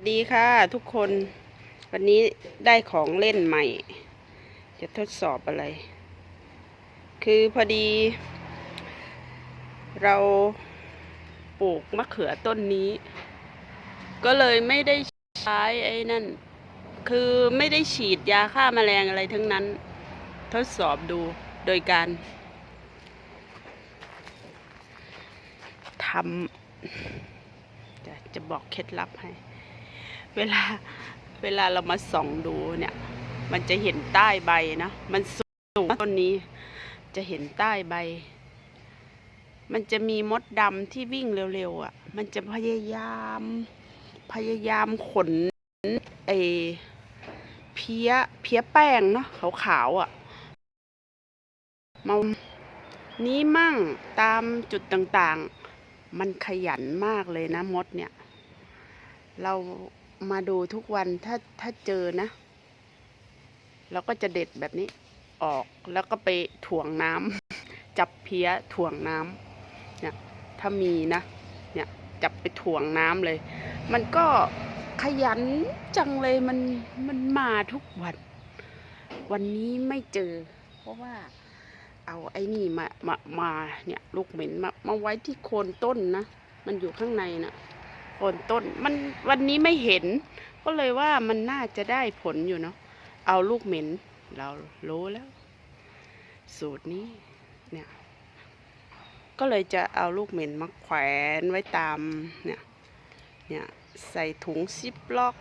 สวัสดีค่ะทุกคนวันนี้ได้ของเล่นใหม่ จะทดสอบอะไร คือพอดี เราปลูกมะเขือต้นนี้ ก็เลยไม่ได้ใช้ไอ้นั่น คือไม่ได้ฉีดยาฆ่าแมลงอะไรทั้งนั้น ทดสอบดูโดยการทำจะจะบอกเคล็ดลับให้ เวลาเวลาเรามาส่องดูเนี่ย มันจะเห็นใต้ใบนะ มันสูงต้นนี้ จะเห็นใต้ใบ มันจะมีมดดำที่วิ่งเร็วๆอะ มันจะพยายาม พยายามขนไอเพี้ยเพี้ยแป้งเนาะขาวๆอะมานี้มั่งตามจุดต่างๆ มันขยันมากเลยนะมดเนี่ย เรา มาดูทุกวันถ้าถ้าเจอนะเราก็จะเด็ดแบบนี้ออกแล้วก็ไปถ่วงน้ำจับเพี้ยถ่วงน้ำเนี่ยถ้ามีนะเนี่ยจับไปถ่วงน้ำเลย มันก็ขยันจังเลยมันมันมาทุกวัน วันนี้ไม่เจอ เพราะว่าเอาไอ้นี่มามามาเนี่ยลูกเหม็นมามาไว้ที่โคนต้นนะ มันอยู่ข้างในนะ คนต้น มันวันนี้ไม่เห็น ก็เลยว่ามันน่าจะได้ผลอยู่เนาะเอาลูกเหม็น เรารู้แล้ว สูตรนี้เนี่ย ก็เลยจะเอาลูกเหม็นมาแขวนไว้ตามเนี่ยเนี่ยใส่ถุงซิปล็อก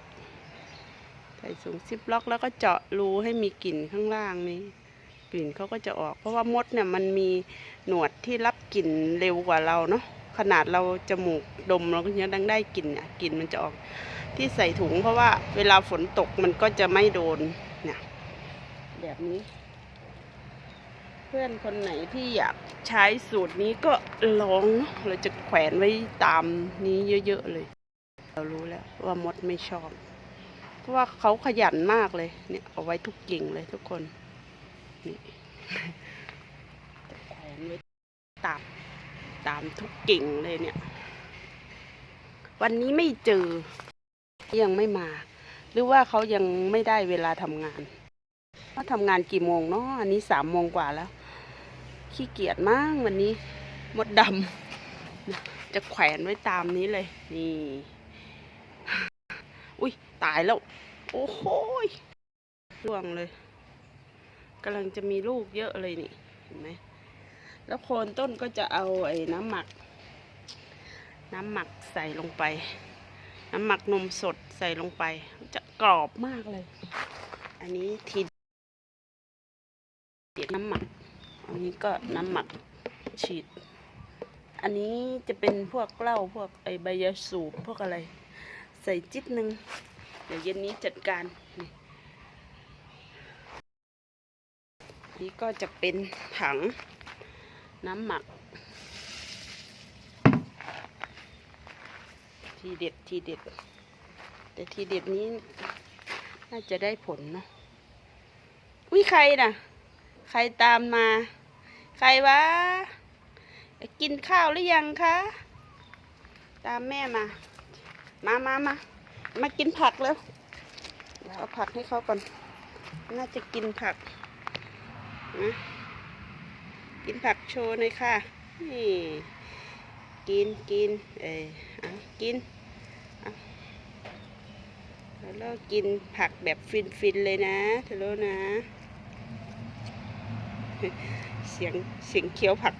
ใส่ถุงซิปล็อกแล้วก็เจาะรูให้มีกลิ่นข้างล่างนี้กลิ่นเขาก็จะออก เพราะว่ามดเนี่ยมันมีหนวดที่รับกลิ่นเร็วกว่าเราเนาะ ขนาดเราจมูกดมเราก็ยังดังได้กลิ่นอะกลิ่นมันจะออกที่ใส่ถุง เพราะว่าเวลาฝนตกมันก็จะไม่โดนเนี่ยแบบนี้ เพื่อนคนไหนที่อยากใช้สูตรนี้ก็ลองเราจะแขวนไว้ตามนี้เยอะๆเลย เรารู้แล้วว่ามดไม่ชอบ เพราะว่าเขาขยันมากเลยเนี่ยเอาไว้ทุกกิ่งเลยทุกคนนี่จะแขวนไว้ตาม ตามทุกกิ่งเลยเนี่ย วันนี้ไม่เจอ ยังไม่มา หรือว่าเขายังไม่ได้เวลาทำงานเขาทำงานกี่โมงเนาะอันนี้สามโมงกว่าแล้ว ขี้เกียจมากวันนี้ มดดำจะแขวนไว้ตามนี้เลย นี่ อุ้ยตายแล้ว โอ้โหยร่วงเลยกำลังจะมีลูกเยอะเลยนี่ เห็นไหม แล้วโคนต้นก็จะเอาไอ้น้ำหมัก น้ำหมักใส่ลงไป น้ำหมักนมสดใส่ลงไป จะกรอบมากเลย อันนี้ทีเด็ดน้ำหมัก อันนี้ก็น้ำหมักฉีด อันนี้จะเป็นพวกเหล้าพวกไอใบยาสูบพวกอะไร ใส่จิ๊บหนึ่งเดี๋ยวเย็นนี้จัดการนี่นี่ก็จะเป็นถัง น้ำหมัก ทีเด็ดทีเด็ด แต่ทีเด็ดนี้ น่าจะได้ผลเนาะอุ้ยใครน่ะ ใครตามมา ใครวะ กินข้าวหรือยังคะ ตามแม่มา มามามามากินผักแล้วเดี๋ยวเอาผักให้เขาก่อน น่าจะกินผักนะ กินผักโชว์หน่อยค่ะ นี่ กินกิน เออเอากินเอาแล้วกินผักแบบฟินๆเลยนะเธอรู้นะ เสียงเสียงเคี้ยวผัก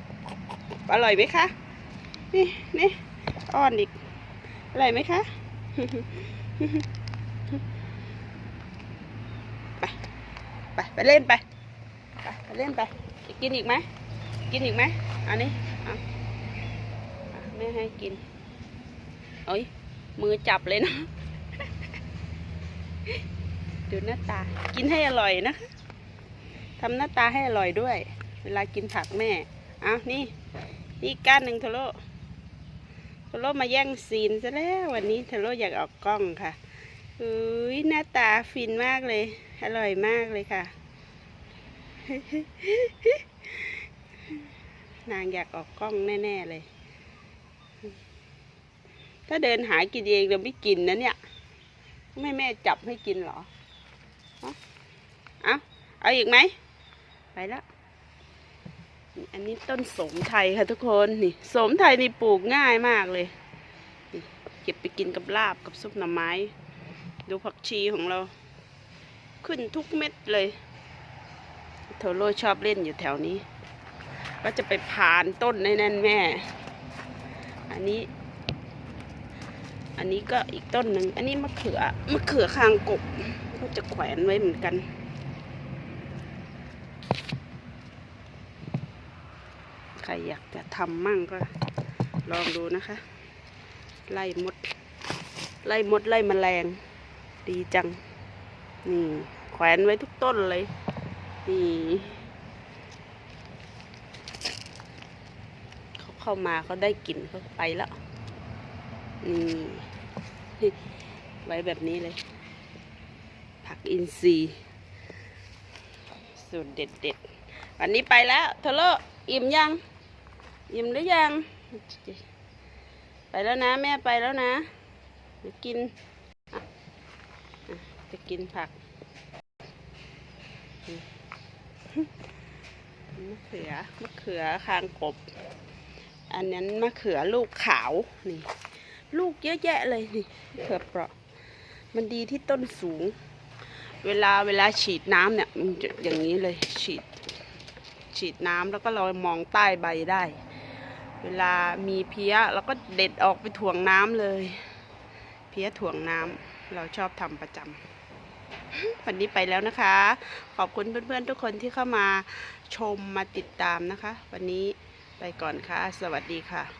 อร่อยไหมคะ นี่นี่อ้อนอีก อร่อยไหมคะไป ไป ไปเล่นไป ไป ไปเล่นไป จะกินอีกไหม กินอีกไหมอันนี้อะแม่ให้กินโอ้ยมือจับเลยนะ ดูหน้าตา กินให้อร่อยนะคะทำหน้าตาให้อร่อยด้วย เวลากินผักแม่เอานี่ นี่ก้านหนึ่งทโร่ทโร่มาแย่งซีนซะแล้ววันนี้ทโร่อยากออกกล้องค่ะอุ้ยหน้าตาฟินมากเลย อร่อยมากเลยค่ะ นางอยากออกกล้องแน่ ๆ เลย ถ้าเดินหากินเองเราไม่กินนะเนี่ย ไม่แม่จับให้กินเหรอ เอาเอาอีกไหม ไปแล้ว อันนี้ต้นสมไทยค่ะทุกคน นี่สมไทยนี่ปลูกง่ายมากเลย เก็บไปกินกับลาบกับซุปหน่อไม้ ดูผักชีของเรา ขึ้นทุกเม็ดเลยโทโร่ชอบเล่นอยู่แถวนี้ ก็จะไปผ่านต้นในนั่นแม่ อันนี้ อันนี้ก็อีกต้นหนึ่ง อันนี้มะเขือ มะเขือคางกบ ก็จะแขวนไว้เหมือนกัน ใครอยากจะทำมั่งก็ลองดูนะคะ ไล่มด ไล่มดไล่แมลง ดีจัง นี่ แขวนไว้ทุกต้นเลย นี่ เข้ามาเขาได้กลิ่นเขาไปแล้วนี่ไว้แบบนี้เลย ผักอินทรีย์สูตรเด็ดเด็ดๆวันนี้ไปแล้วเทเลอร์อิ่มยัง อิ่มหรือยัง ไปแล้วนะ แม่ไปแล้วนะเดี๋ยวกินจะกินผักมะเขือมะเขือคางกบ อันนั้นมะเขือลูกขาวนี่ ลูกเยอะแยะเลยนี่เขือเปราะ มันดีที่ต้นสูง เวลาเวลาฉีดน้ำเนี่ยมันจะอย่างนี้เลยฉีด ฉีดน้ำแล้วก็เรามองใต้ใบได้ เวลามีเพี้ยเราก็เด็ดออกไปถ่วงน้ำเลย เพี้ยถ่วงน้ำเราชอบทำประจำวันนี้ไปแล้วนะคะ ขอบคุณเพื่อนๆทุกคนที่เข้ามาชมมาติดตามนะคะ วันนี้ ไปก่อนค่ะ สวัสดีค่ะ